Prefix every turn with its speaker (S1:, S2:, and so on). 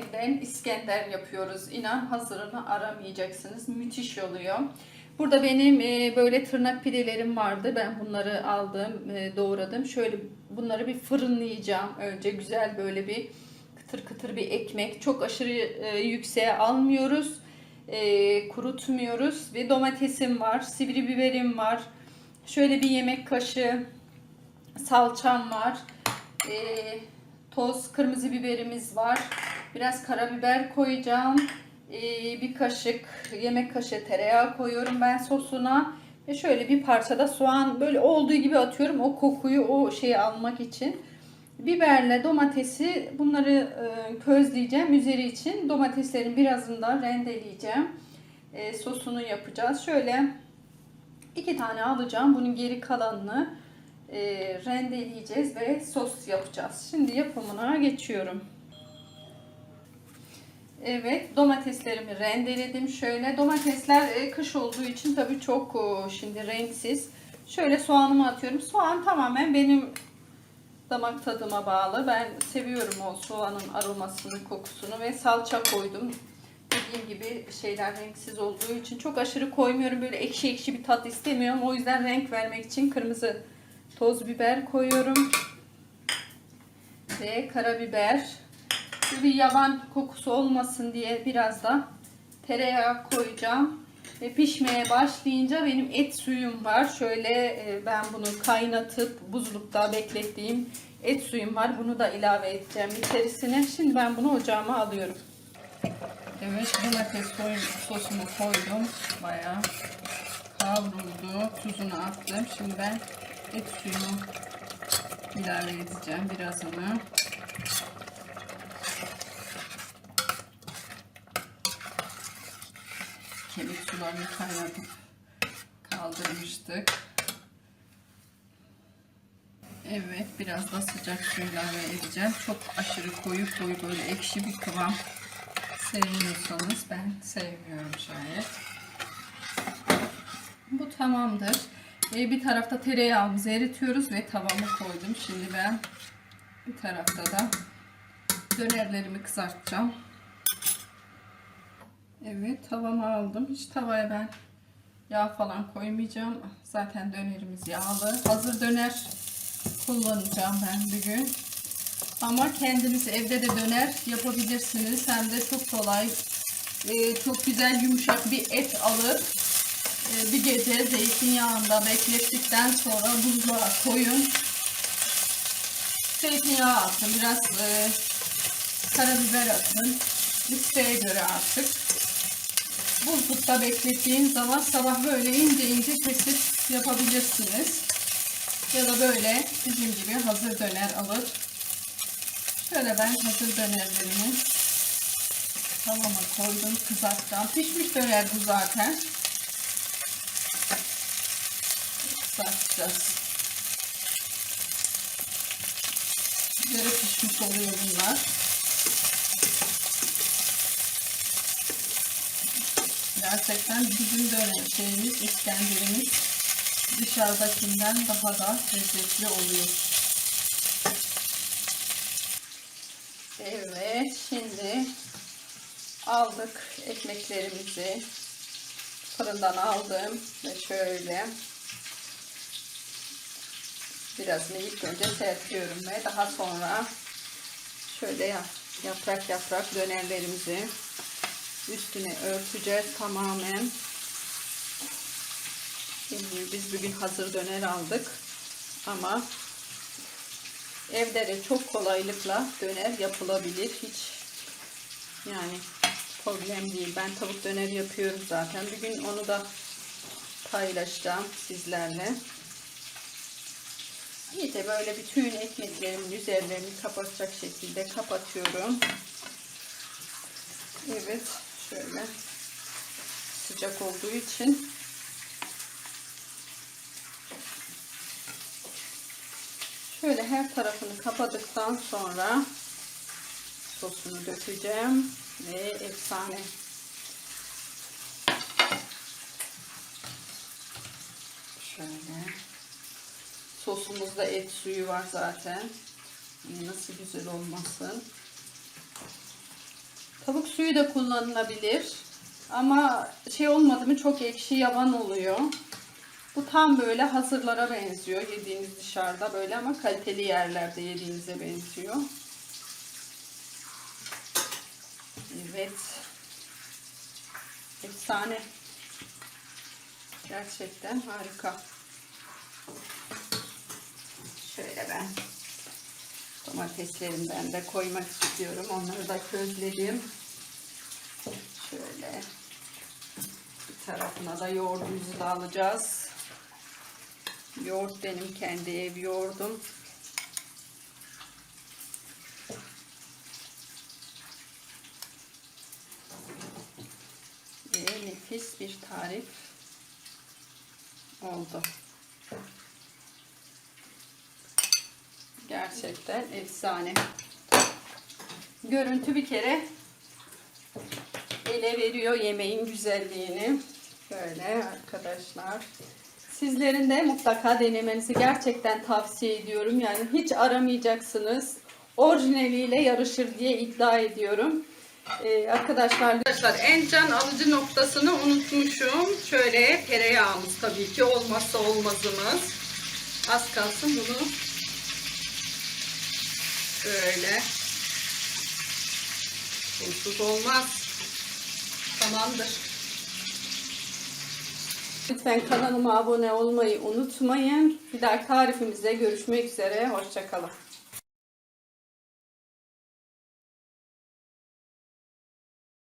S1: evden İskender yapıyoruz. İnan hazırını aramayacaksınız. Müthiş oluyor. Burada benim e, böyle tırnak pidelerim vardı. Ben bunları aldım, e, doğradım. Şöyle bunları bir fırınlayacağım. Önce güzel böyle bir kıtır kıtır bir ekmek. Çok aşırı e, yükseğe almıyoruz. E, kurutmuyoruz. Ve domatesim var, sivri biberim var. Şöyle bir yemek kaşığı salçam var. Toz kırmızı biberimiz var. Biraz karabiber koyacağım. Ee, bir kaşık yemek kaşığı tereyağı koyuyorum ben sosuna. Ve şöyle bir parçada soğan böyle olduğu gibi atıyorum o kokuyu o şeyi almak için. Biberle domatesi bunları e, közleyeceğim üzeri için. Domateslerin birazını da rendeleyeceğim. E, sosunu yapacağız. Şöyle iki tane alacağım. Bunun geri kalanını e, rendeleyeceğiz ve sos yapacağız. Şimdi yapımına geçiyorum. Evet domateslerimi rendeledim. Şöyle domatesler e, kış olduğu için tabii çok o, şimdi renksiz. Şöyle soğanımı atıyorum. Soğan tamamen benim damak tadıma bağlı. Ben seviyorum o soğanın aromasını, kokusunu ve salça koydum. Dediğim gibi şeyler renksiz olduğu için çok aşırı koymuyorum. Böyle ekşi ekşi bir tat istemiyorum. O yüzden renk vermek için kırmızı toz biber koyuyorum. Ve karabiber. Bir yaban kokusu olmasın diye biraz da tereyağı koyacağım. Ve pişmeye başlayınca benim et suyum var. Şöyle e, ben bunu kaynatıp buzlukta beklettiğim et suyum var. Bunu da ilave edeceğim içerisine. Şimdi ben bunu ocağıma alıyorum. Evet domates sosunu koydum. Bayağı kavruldu. Tuzunu attım. Şimdi ben et suyunu ilave edeceğim birazını. Sularını kaynatıp kaldırmıştık. Evet biraz da sıcak su ilave edeceğim. Çok aşırı koyu koyu böyle ekşi bir kıvam sevmiyorsanız ben sevmiyorum şayet. Bu tamamdır. Ee, bir tarafta tereyağımızı eritiyoruz ve tavamı koydum. Şimdi ben bir tarafta da dönerlerimi kızartacağım. Evet tavamı aldım. Hiç tavaya ben yağ falan koymayacağım. Zaten dönerimiz yağlı. Hazır döner kullanacağım ben bugün. Ama kendiniz evde de döner yapabilirsiniz. Hem de çok kolay. Ee, çok güzel yumuşak bir et alıp e, bir gece zeytinyağında beklettikten sonra buzluğa koyun. Zeytinyağı atın. Biraz e, karabiber atın. İsteğe göre artık. Buzlukta beklettiğin zaman sabah böyle ince ince kesip yapabilirsiniz. Ya da böyle bizim gibi hazır döner alır. Şöyle ben hazır dönerlerimi tavama koydum kızartacağım. Pişmiş döner bu zaten. Kızartacağız. Yarı pişmiş oluyor bunlar. Gerçekten bizim döner şeyimiz, İskenderimiz dışarıdakinden daha da lezzetli oluyor. Evet, şimdi aldık ekmeklerimizi. Fırından aldım ve şöyle birazını ilk önce serpiyorum ve daha sonra şöyle yaprak yaprak dönerlerimizi üstüne örteceğiz tamamen. Biz bugün hazır döner aldık ama evde de çok kolaylıkla döner yapılabilir. Hiç yani problem değil. Ben tavuk döner yapıyorum zaten. Bugün onu da paylaşacağım sizlerle. İyice böyle bütün ekmeklerimin üzerlerini kapatacak şekilde kapatıyorum. Evet şöyle sıcak olduğu için. Şöyle her tarafını kapadıktan sonra sosunu dökeceğim ve efsane. Şöyle. Sosumuzda et suyu var zaten. Nasıl güzel olmasın suyu da kullanılabilir. Ama şey olmadı mı çok ekşi yavan oluyor. Bu tam böyle hazırlara benziyor. Yediğiniz dışarıda böyle ama kaliteli yerlerde yediğinize benziyor. Evet. Efsane. Gerçekten harika. Şöyle ben domateslerimden de koymak istiyorum. Onları da közledim. Şöyle bir tarafına da yoğurdumuzu da alacağız. Yoğurt benim kendi ev yoğurdum. Ve nefis bir tarif oldu. Gerçekten efsane. Görüntü bir kere ele veriyor yemeğin güzelliğini. Şöyle arkadaşlar. Sizlerin de mutlaka denemenizi gerçekten tavsiye ediyorum. Yani hiç aramayacaksınız. Orijinaliyle yarışır diye iddia ediyorum. Ee, arkadaşlar, arkadaşlar en can alıcı noktasını unutmuşum. Şöyle tereyağımız tabii ki olmazsa olmazımız. Az kalsın bunu şöyle unsuz olmaz. Tamamdır. Lütfen kanalıma abone olmayı unutmayın. Bir dahaki tarifimizde görüşmek üzere. Hoşçakalın.